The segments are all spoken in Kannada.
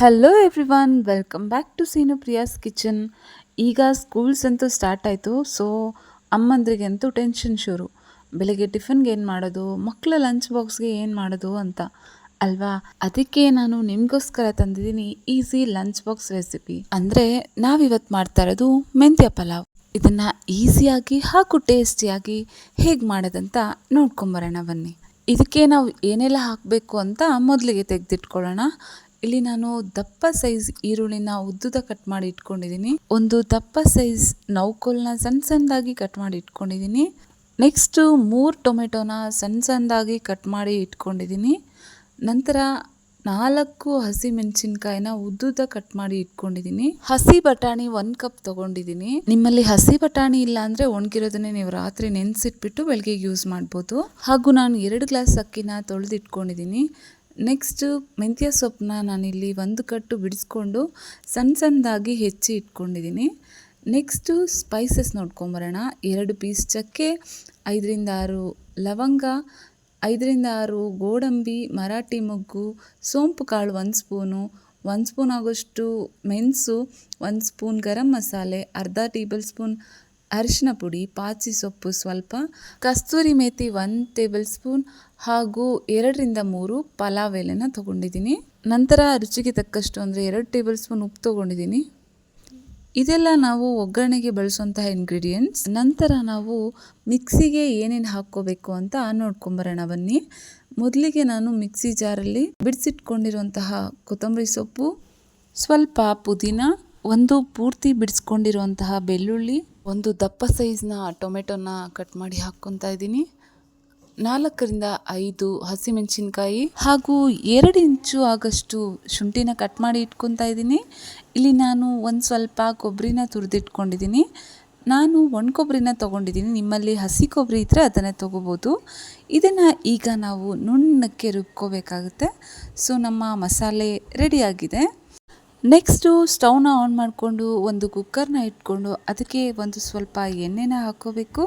Hello everyone welcome back to Seenu Priya's kitchen ಈಗ ಸ್ಕೂಲ್ಸ್ ಅಂತೂ ಸ್ಟಾರ್ಟ್ ಆಯಿತು ಸೊ ಅಮ್ಮಂದ್ರಿಗೆ ಅಂತೂ ಟೆನ್ಷನ್ ಶುರು. ಬೆಳಿಗ್ಗೆ ಟಿಫನ್ಗೆ ಏನು ಮಾಡೋದು ಮಕ್ಕಳ ಲಂಚ್ ಬಾಕ್ಸ್ಗೆ ಏನು ಮಾಡೋದು ಅಂತ. ಅಲ್ವಾ? ಅದಕ್ಕೆ ನಾನು ನಿಮಗೋಸ್ಕರ ತಂದಿದ್ದೀನಿ ಈಸಿ ಲಂಚ್ ಬಾಕ್ಸ್ ರೆಸಿಪಿ ಅಂದರೆ ನಾವಿವತ್ತು ಮಾಡ್ತಾ ಇರೋದು ಮೆಂತ್ಯ ಪಲಾವ್. ಇದನ್ನು ಈಸಿಯಾಗಿ ಹಾಗೂ ಟೇಸ್ಟಿಯಾಗಿ ಹೇಗೆ ಮಾಡೋದಂತ ನೋಡ್ಕೊಂಬರೋಣ ಬನ್ನಿ. ಇದಕ್ಕೆ ನಾವು ಏನೆಲ್ಲ ಹಾಕಬೇಕು ಅಂತ ಮೊದಲಿಗೆ ತೆಗೆದಿಟ್ಕೊಳ್ಳೋಣ. ಇಲ್ಲಿ ನಾನು ದಪ್ಪ ಸೈಜ್ ಈರುಳ್ಳಿನ ಉದ್ದುದ ಕಟ್ ಮಾಡಿ ಇಟ್ಕೊಂಡಿದ್ದೀನಿ. ಒಂದು ದಪ್ಪ ಸೈಜ್ ನೌಕೋಲ್ನ ಸಣ್ಣ ಸಣ್ಣದಾಗಿ ಕಟ್ ಮಾಡಿ ಇಟ್ಕೊಂಡಿದ್ದೀನಿ. ನೆಕ್ಸ್ಟು ಮೂರು ಟೊಮೆಟೊನ ಸಣ್ಣ ಸಣ್ಣದಾಗಿ ಕಟ್ ಮಾಡಿ ಇಟ್ಕೊಂಡಿದ್ದೀನಿ. ನಂತರ ನಾಲ್ಕು ಹಸಿ ಮೆಣಸಿನ್ಕಾಯಿನ ಉದ್ದುದ ಕಟ್ ಮಾಡಿ ಇಟ್ಕೊಂಡಿದ್ದೀನಿ. ಹಸಿ ಬಟಾಣಿ ಒಂದ್ ಕಪ್ ತಗೊಂಡಿದ್ದೀನಿ. ನಿಮ್ಮಲ್ಲಿ ಹಸಿ ಬಟಾಣಿ ಇಲ್ಲ ಅಂದ್ರೆ ಒಣಗಿರೋದನ್ನೇ ನೀವು ರಾತ್ರಿ ನೆನೆಸಿಟ್ಬಿಟ್ಟು ಬೆಳಗ್ಗೆ ಯೂಸ್ ಮಾಡ್ಬೋದು. ಹಾಗೂ ನಾನು ಎರಡು ಗ್ಲಾಸ್ ಅಕ್ಕಿನ ತೊಳೆದು ಇಟ್ಕೊಂಡಿದ್ದೀನಿ ನೆಕ್ಸ್ಟ್ ಮೆಂತ್ಯ ಸೊಪ್ಪನ್ನ ನಾನಿಲ್ಲಿ ಒಂದು ಕಟ್ಟು ಬಿಡಿಸ್ಕೊಂಡು ಸಣ್ಣ ಸಣ್ಣದಾಗಿ ಹೆಚ್ಚಿ ಇಟ್ಕೊಂಡಿದ್ದೀನಿ. ನೆಕ್ಸ್ಟು ಸ್ಪೈಸಸ್ ನೋಡ್ಕೊಂಬರೋಣ. ಎರಡು ಪೀಸ್ ಚಕ್ಕೆ, ಐದರಿಂದ ಆರು ಲವಂಗ, ಐದರಿಂದ ಆರು ಗೋಡಂಬಿ, ಮರಾಠಿ ಮೊಗ್ಗು, ಸೋಂಪು ಕಾಳು ಒಂದು ಸ್ಪೂನು, ಒಂದು ಸ್ಪೂನ್ ಆಗೋಷ್ಟು ಮೆಣಸು, ಒಂದು ಸ್ಪೂನ್ ಗರಂ ಮಸಾಲೆ, ಅರ್ಧ ಟೇಬಲ್ ಸ್ಪೂನ್ ಅರಿಶಿನ ಪುಡಿ ಪಾಚಿ ಸೊಪ್ಪು ಸ್ವಲ್ಪ, ಕಸ್ತೂರಿ ಮೇಥಿ ಒನ್ ಟೇಬಲ್ ಸ್ಪೂನ್ ಹಾಗೂ ಎರಡರಿಂದ ಮೂರು ಪಲಾವ್ ಎಲೆನ ತೊಗೊಂಡಿದ್ದೀನಿ. ನಂತರ ರುಚಿಗೆ ತಕ್ಕಷ್ಟು ಅಂದರೆ ಎರಡು ಟೇಬಲ್ ಸ್ಪೂನ್ ಉಪ್ಪು ತೊಗೊಂಡಿದ್ದೀನಿ. ಇದೆಲ್ಲ ನಾವು ಒಗ್ಗರಣೆಗೆ ಬಳಸುವಂತಹ ಇಂಗ್ರೀಡಿಯೆಂಟ್ಸ್ ನಂತರ ನಾವು ಮಿಕ್ಸಿಗೆ ಏನೇನು ಹಾಕ್ಕೋಬೇಕು ಅಂತ ನೋಡ್ಕೊಂಬರೋಣ ಬನ್ನಿ. ಮೊದಲಿಗೆ ನಾನು ಮಿಕ್ಸಿ ಜಾರಲ್ಲಿ ಬಿಡಿಸಿಟ್ಕೊಂಡಿರುವಂತಹ ಕೊತ್ತಂಬರಿ ಸೊಪ್ಪು, ಸ್ವಲ್ಪ ಪುದೀನ, ಒಂದು ಪೂರ್ತಿ ಬಿಡಿಸ್ಕೊಂಡಿರುವಂತಹ ಬೆಳ್ಳುಳ್ಳಿ ಒಂದು ದಪ್ಪ ಸೈಜ್ನ ಟೊಮೆಟೊನ ಕಟ್ ಮಾಡಿ ಹಾಕ್ಕೊತಾ ಇದ್ದೀನಿ. ನಾಲ್ಕರಿಂದ ಐದು ಹಸಿಮೆಣಸಿನ್ಕಾಯಿ ಹಾಗೂ ಎರಡು ಇಂಚು ಆಗಷ್ಟು ಶುಂಠಿನ ಕಟ್ ಮಾಡಿ ಇಟ್ಕೊತಾ ಇದ್ದೀನಿ. ಇಲ್ಲಿ ನಾನು ಒಂದು ಸ್ವಲ್ಪ ಕೊಬ್ಬರಿನ ತುರಿದಿಟ್ಕೊಂಡಿದ್ದೀನಿ. ನಾನು ಒಣ ಕೊಬ್ಬರಿನ ತೊಗೊಂಡಿದ್ದೀನಿ. ನಿಮ್ಮಲ್ಲಿ ಹಸಿ ಕೊಬ್ಬರಿ ಇದ್ದರೆ ಅದನ್ನೇ ತೊಗೋಬೋದು. ಇದನ್ನು ಈಗ ನಾವು ನುಣ್ಣಕ್ಕೆ ರುಬ್ಕೋಬೇಕಾಗುತ್ತೆ. ಸೊ, ನಮ್ಮ ಮಸಾಲೆ ರೆಡಿಯಾಗಿದೆ ನೆಕ್ಸ್ಟು ಸ್ಟವ್ನ ಆನ್ ಮಾಡಿಕೊಂಡು ಒಂದು ಕುಕ್ಕರ್ನ ಇಟ್ಕೊಂಡು ಅದಕ್ಕೆ ಒಂದು ಸ್ವಲ್ಪ ಎಣ್ಣೆನ ಹಾಕ್ಕೋಬೇಕು.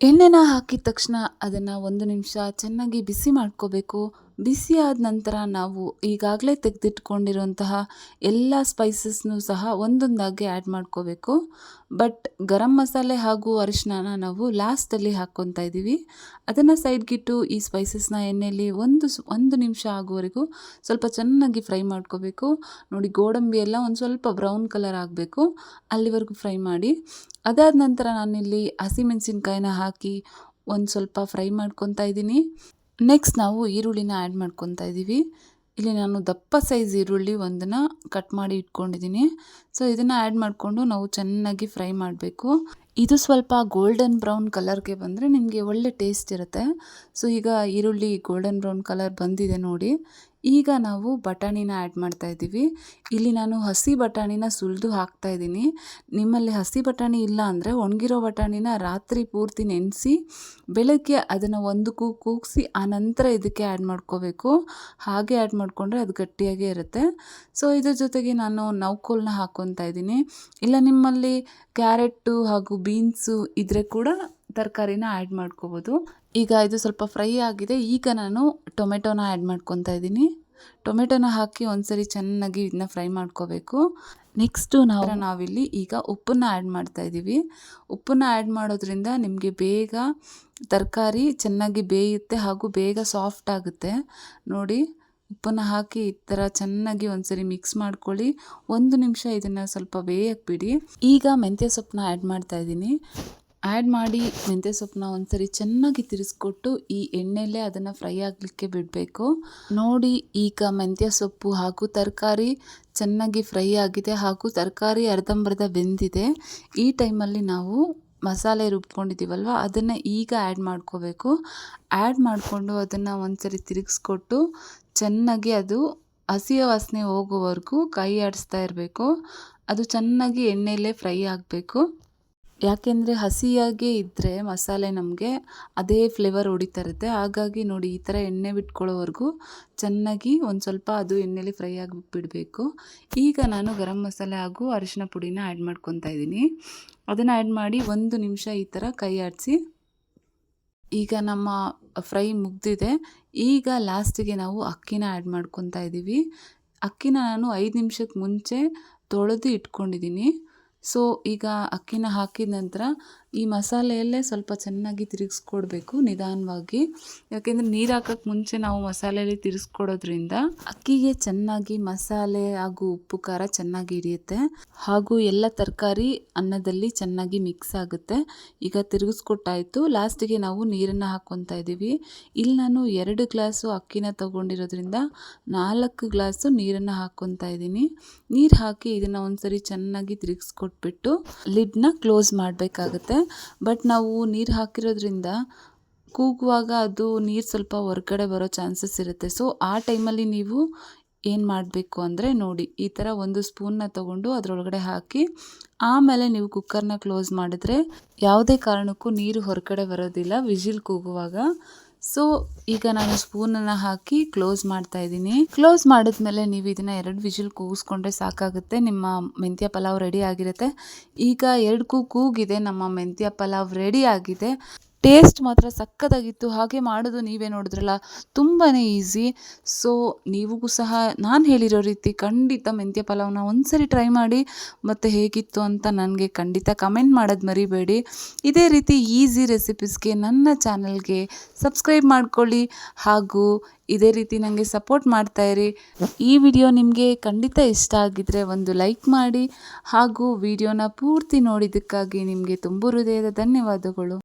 ಎಣ್ಣೆನ ಹಾಕಿದ ತಕ್ಷಣ ಅದನ್ನು ಒಂದು ನಿಮಿಷ ಚೆನ್ನಾಗಿ ಬಿಸಿ ಮಾಡ್ಕೋಬೇಕು. ಬಿಸಿ ಆದ ನಂತರ ನಾವು ಈಗಾಗಲೇ ತೆಗೆದಿಟ್ಕೊಂಡಿರುವಂತಹ ಎಲ್ಲ ಸ್ಪೈಸಸ್ನು ಸಹ ಒಂದೊಂದಾಗಿ ಆ್ಯಡ್ ಮಾಡ್ಕೋಬೇಕು. ಬಟ್ ಗರಂ ಮಸಾಲೆ ಹಾಗೂ ಅರಿಶಿನ ನಾವು ಲಾಸ್ಟಲ್ಲಿ ಹಾಕ್ಕೊತಾ ಇದ್ದೀವಿ. ಅದನ್ನು ಸೈಡ್ಗಿಟ್ಟು ಈ ಸ್ಪೈಸಸ್ನ ಎಣ್ಣೆಯಲ್ಲಿ ಒಂದು ಒಂದು ನಿಮಿಷ ಆಗುವವರೆಗೂ ಸ್ವಲ್ಪ ಚೆನ್ನಾಗಿ ಫ್ರೈ ಮಾಡ್ಕೋಬೇಕು. ನೋಡಿ ಗೋಡಂಬಿ ಎಲ್ಲ ಒಂದು ಸ್ವಲ್ಪ ಬ್ರೌನ್ ಕಲರ್ ಆಗಬೇಕು. ಅಲ್ಲಿವರೆಗೂ ಫ್ರೈ ಮಾಡಿ. ಅದಾದ ನಂತರ ನಾನಿಲ್ಲಿ ಹಸಿಮೆಣಸಿನ್ಕಾಯಿನ ಹಾಕಿ ಒಂದು ಸ್ವಲ್ಪ ಫ್ರೈ ಮಾಡ್ಕೊತಾ ಇದ್ದೀನಿ. ನೆಕ್ಸ್ಟ್ ನಾವು ಈರುಳ್ಳಿನ ಆ್ಯಡ್ ಮಾಡ್ಕೊತಾ ಇದ್ದೀವಿ. ಇಲ್ಲಿ ನಾನು ದಪ್ಪ ಸೈಜ್ ಈರುಳ್ಳಿ ಒಂದನ್ನು ಕಟ್ ಮಾಡಿ ಇಟ್ಕೊಂಡಿದ್ದೀನಿ. ಸೊ ಇದನ್ನು ಆ್ಯಡ್ ಮಾಡಿಕೊಂಡು ನಾವು ಚೆನ್ನಾಗಿ ಫ್ರೈ ಮಾಡಬೇಕು. ಇದು ಸ್ವಲ್ಪ ಗೋಲ್ಡನ್ ಬ್ರೌನ್ ಕಲರ್ಗೆ ಬಂದರೆ ನಿಮಗೆ ಒಳ್ಳೆ ಟೇಸ್ಟ್ ಇರುತ್ತೆ. ಸೊ ಈಗ ಈರುಳ್ಳಿ ಗೋಲ್ಡನ್ ಬ್ರೌನ್ ಕಲರ್ ಬಂದಿದೆ ನೋಡಿ. ಈಗ ನಾವು ಬಟಾಣಿನ ಆ್ಯಡ್ ಮಾಡ್ತಾ ಇದ್ದೀವಿ. ಇಲ್ಲಿ ನಾನು ಹಸಿ ಬಟಾಣಿನ ಸುಲಿದು ಹಾಕ್ತಾ ಇದ್ದೀನಿ. ನಿಮ್ಮಲ್ಲಿ ಹಸಿ ಬಟಾಣಿ ಇಲ್ಲ ಅಂದರೆ ಒಣಗಿರೋ ಬಟಾಣಿನ ರಾತ್ರಿ ಪೂರ್ತಿ ನೆನೆಸಿ, ಬೆಳಗ್ಗೆ ಅದನ್ನು ಒಂದು ಕೂ ಕೂಗಿಸಿ ಆನಂತರ ಇದಕ್ಕೆ ಆ್ಯಡ್ ಮಾಡ್ಕೋಬೇಕು. ಹಾಗೆ ಆ್ಯಡ್ ಮಾಡಿಕೊಂಡ್ರೆ ಅದು ಗಟ್ಟಿಯಾಗೇ ಇರುತ್ತೆ. ಸೊ ಇದ್ರ ಜೊತೆಗೆ ನಾನು ನೌಕೋಲ್ನ ಹಾಕ್ಕೊತಾ ಇದ್ದೀನಿ. ಇಲ್ಲ ನಿಮ್ಮಲ್ಲಿ ಕ್ಯಾರೆಟ್ಟು ಹಾಗೂ ಬೀನ್ಸು ಇದ್ರೆ ಕೂಡ ತರಕಾರಿನ ಆ್ಯಡ್ ಮಾಡ್ಕೋಬೋದು. ಈಗ ಇದು ಸ್ವಲ್ಪ ಫ್ರೈ ಆಗಿದೆ. ಈಗ ನಾನು ಟೊಮೆಟೊನ ಆ್ಯಡ್ ಮಾಡ್ಕೊತಾ ಇದ್ದೀನಿ. ಟೊಮೆಟೊನ ಹಾಕಿ ಒಂದ್ಸರಿ ಚೆನ್ನಾಗಿ ಇದನ್ನ ಫ್ರೈ ಮಾಡ್ಕೋಬೇಕು. ನೆಕ್ಸ್ಟು ನಾವು ನಾವಿಲ್ಲಿ ಈಗ ಉಪ್ಪನ್ನು ಆ್ಯಡ್ ಮಾಡ್ತಾ ಇದ್ದೀವಿ ಉಪ್ಪನ್ನು ಆ್ಯಡ್ ಮಾಡೋದ್ರಿಂದ ನಿಮಗೆ ಬೇಗ ತರಕಾರಿ ಚೆನ್ನಾಗಿ ಬೇಯುತ್ತೆ ಹಾಗೂ ಬೇಗ ಸಾಫ್ಟ್ ಆಗುತ್ತೆ. ನೋಡಿ, ಉಪ್ಪನ್ನು ಹಾಕಿ ಈ ಥರ ಚೆನ್ನಾಗಿ ಒಂದ್ಸರಿ ಮಿಕ್ಸ್ ಮಾಡ್ಕೊಳ್ಳಿ. ಒಂದು ನಿಮಿಷ ಇದನ್ನು ಸ್ವಲ್ಪ ಬೇಯಕ್ಕೆ ಬಿಡಿ. ಈಗ ಮೆಂತ್ಯ ಸೊಪ್ಪನ್ನ ಆ್ಯಡ್ ಮಾಡ್ತಾ ಇದ್ದೀನಿ ಆ್ಯಡ್ ಮಾಡಿ ಮೆಂತ್ಯ ಸೊಪ್ಪನ್ನ ಒಂದ್ಸರಿ ಚೆನ್ನಾಗಿ ತಿರುಗಿಸ್ಕೊಟ್ಟು ಈ ಎಣ್ಣೆಯಲ್ಲೇ ಅದನ್ನು ಫ್ರೈ ಆಗಲಿಕ್ಕೆ ಬಿಡಬೇಕು. ನೋಡಿ ಈಗ ಮೆಂತ್ಯ ಸೊಪ್ಪು ಹಾಗೂ ತರಕಾರಿ ಚೆನ್ನಾಗಿ ಫ್ರೈ ಆಗಿದೆ ಹಾಗೂ ತರಕಾರಿ ಅರ್ಧಂಬರ್ಧ ಬೆಂದಿದೆ. ಈ ಟೈಮಲ್ಲಿ ನಾವು ಮಸಾಲೆ ರುಬ್ಕೊಂಡಿದ್ದೀವಲ್ವ? ಅದನ್ನು ಈಗ ಆ್ಯಡ್ ಮಾಡ್ಕೋಬೇಕು. ಆ್ಯಡ್ ಮಾಡಿಕೊಂಡು ಅದನ್ನು ಒಂದ್ಸರಿ ತಿರುಗಿಸ್ಕೊಟ್ಟು ಚೆನ್ನಾಗಿ ಅದು ಹಸಿಯ ವಾಸನೆ ಹೋಗೋವರೆಗೂ ಕೈ ಆಡಿಸ್ತಾ ಇರಬೇಕು. ಅದು ಚೆನ್ನಾಗಿ ಎಣ್ಣೆಯಲ್ಲೇ ಫ್ರೈ ಆಗಬೇಕು. ಯಾಕೆಂದರೆ ಹಸಿಯಾಗೇ ಇದ್ದರೆ ಮಸಾಲೆ ನಮಗೆ ಅದೇ ಫ್ಲೇವರ್ ಹೊಡಿತಾ ಇರುತ್ತೆ ಹಾಗಾಗಿ ನೋಡಿ ಈ ಥರ ಎಣ್ಣೆ ಬಿಟ್ಕೊಳ್ಳೋವರೆಗೂ ಚೆನ್ನಾಗಿ ಒಂದು ಸ್ವಲ್ಪ ಅದು ಎಣ್ಣೆಲಿ ಫ್ರೈ ಆಗಿ ಬಿಡಬೇಕು ಈಗ ನಾನು ಗರಂ ಮಸಾಲೆ ಹಾಗೂ ಅರಿಶಿನ ಪುಡಿನ ಆ್ಯಡ್ ಮಾಡ್ಕೊತಾ ಇದ್ದೀನಿ. ಅದನ್ನು ಆ್ಯಡ್ ಮಾಡಿ ಒಂದು ನಿಮಿಷ ಈ ಥರ ಕೈ ಆಡಿಸಿ. ಈಗ ನಮ್ಮ ಫ್ರೈ ಮುಗ್ದಿದೆ. ಈಗ ಲಾಸ್ಟಿಗೆ ನಾವು ಅಕ್ಕಿನ ಆ್ಯಡ್ ಮಾಡ್ಕೊತಾ ಇದ್ದೀವಿ ಅಕ್ಕಿನ ನಾನು ಐದು ನಿಮಿಷಕ್ಕೆ ಮುಂಚೆ ತೊಳೆದು ಇಟ್ಕೊಂಡಿದ್ದೀನಿ ಸೊ ಈಗ ಅಕ್ಕಿನ ಹಾಕಿದ ನಂತರ ಈ ಮಸಾಲೆಯಲ್ಲೇ ಸ್ವಲ್ಪ ಚೆನ್ನಾಗಿ ತಿರುಗಿಸ್ಕೊಡ್ಬೇಕು ನಿಧಾನವಾಗಿ. ಯಾಕೆಂದರೆ ನೀರು ಹಾಕೋಕ್ಕೆ ಮುಂಚೆ ನಾವು ಮಸಾಲೆಯಲ್ಲಿ ತಿರುಗಿಸ್ಕೊಡೋದ್ರಿಂದ ಅಕ್ಕಿಗೆ ಚೆನ್ನಾಗಿ ಮಸಾಲೆ ಹಾಗೂ ಉಪ್ಪು ಖಾರ ಚೆನ್ನಾಗಿ ಹಿಡಿಯುತ್ತೆ. ಹಾಗೂ ಎಲ್ಲ ತರಕಾರಿ ಅನ್ನದಲ್ಲಿ ಚೆನ್ನಾಗಿ ಮಿಕ್ಸ್ ಆಗುತ್ತೆ. ಈಗ ತಿರುಗಿಸ್ಕೊಟ್ಟಾಯಿತು. ಲಾಸ್ಟಿಗೆ ನಾವು ನೀರನ್ನು ಹಾಕ್ಕೊತಾ ಇದ್ದೀವಿ. ಇಲ್ಲಿ ನಾನು ಎರಡು ಗ್ಲಾಸು ಅಕ್ಕಿನ ತೊಗೊಂಡಿರೋದ್ರಿಂದ ನಾಲ್ಕು ಗ್ಲಾಸು ನೀರನ್ನು ಹಾಕ್ಕೊತಾ ಇದ್ದೀನಿ. ನೀರು ಹಾಕಿ ಇದನ್ನು ಒಂದ್ಸರಿ ಚೆನ್ನಾಗಿ ತಿರುಗಿಸ್ಕೊಟ್ಬಿಟ್ಟು ಲಿಡ್ನ ಕ್ಲೋಸ್ ಮಾಡಬೇಕಾಗತ್ತೆ. ಬಟ್ ನಾವು ನೀರು ಹಾಕಿರೋದ್ರಿಂದ ಕೂಗುವಾಗ ಅದು ನೀರು ಸ್ವಲ್ಪ ಹೊರಗಡೆ ಬರೋ ಚಾನ್ಸಸ್ ಇರುತ್ತೆ. ಸೊ ಆ ಟೈಮಲ್ಲಿ ನೀವು ಏನು ಮಾಡಬೇಕು ಅಂದರೆ ನೋಡಿ, ಈ ಥರ ಒಂದು ಸ್ಪೂನ್ನ ತಗೊಂಡು ಅದರೊಳಗಡೆ ಹಾಕಿ, ಆಮೇಲೆ ನೀವು ಕುಕ್ಕರ್ನ ಕ್ಲೋಸ್ ಮಾಡಿದ್ರೆ ಯಾವುದೇ ಕಾರಣಕ್ಕೂ ನೀರು ಹೊರಗಡೆ ಬರೋದಿಲ್ಲ. ವಿಜಿಲ್ ಕೂಗುವಾಗ ಸೊ ಈಗ ನಾನು ಸ್ಪೂನನ್ನು ಹಾಕಿ ಕ್ಲೋಸ್ ಮಾಡ್ತಾ ಇದ್ದೀನಿ. ಕ್ಲೋಸ್ ಮಾಡಿದ್ಮೇಲೆ ನೀವು ಇದನ್ನ ಎರಡು ವಿಜಿಲ್ ಕೂಗಿಸ್ಕೊಂಡ್ರೆ ಸಾಕಾಗುತ್ತೆ. ನಿಮ್ಮ ಮೆಂತ್ಯ ಪಲಾವ್ ರೆಡಿ ಆಗಿರುತ್ತೆ. ಈಗ ಎರಡು ಕೂಗಿದೆ. ನಮ್ಮ ಮೆಂತ್ಯ ಪಲಾವ್ ರೆಡಿ ಆಗಿದೆ. ಟೇಸ್ಟ್ ಮಾತ್ರ ಸಕ್ಕತ್ತಾಗಿತ್ತು ಹಾಗೆ ಮಾಡೋದು ನೀವೇ ನೋಡಿದ್ರಲ್ಲ ತುಂಬಾ ಈಸಿ. ಸೊ ನೀವಿಗೂ ಸಹ ನಾನು ಹೇಳಿರೋ ರೀತಿ ಖಂಡಿತ ಮೆಂತ್ಯ ಪಲಾವ್ನ ಒಂದ್ಸರಿ ಟ್ರೈ ಮಾಡಿ ಮತ್ತು ಹೇಗಿತ್ತು ಅಂತ ನನಗೆ ಖಂಡಿತ ಕಮೆಂಟ್ ಮಾಡೋದು ಮರಿಬೇಡಿ. ಇದೇ ರೀತಿ ಈಸಿ ರೆಸಿಪೀಸ್ಗೆ ನನ್ನ ಚಾನಲ್ಗೆ ಸಬ್ಸ್ಕ್ರೈಬ್ ಮಾಡ್ಕೊಳ್ಳಿ ಹಾಗೂ ಇದೇ ರೀತಿ ನನಗೆ ಸಪೋರ್ಟ್ ಮಾಡ್ತಾಯಿರಿ ಈ ವಿಡಿಯೋ ನಿಮಗೆ ಖಂಡಿತ ಇಷ್ಟ ಆಗಿದ್ದರೆ ಒಂದು ಲೈಕ್ ಮಾಡಿ ಹಾಗೂ ವಿಡಿಯೋನ ಪೂರ್ತಿ ನೋಡಿದ್ದಕ್ಕಾಗಿ ನಿಮಗೆ ತುಂಬ ಹೃದಯದ ಧನ್ಯವಾದಗಳು.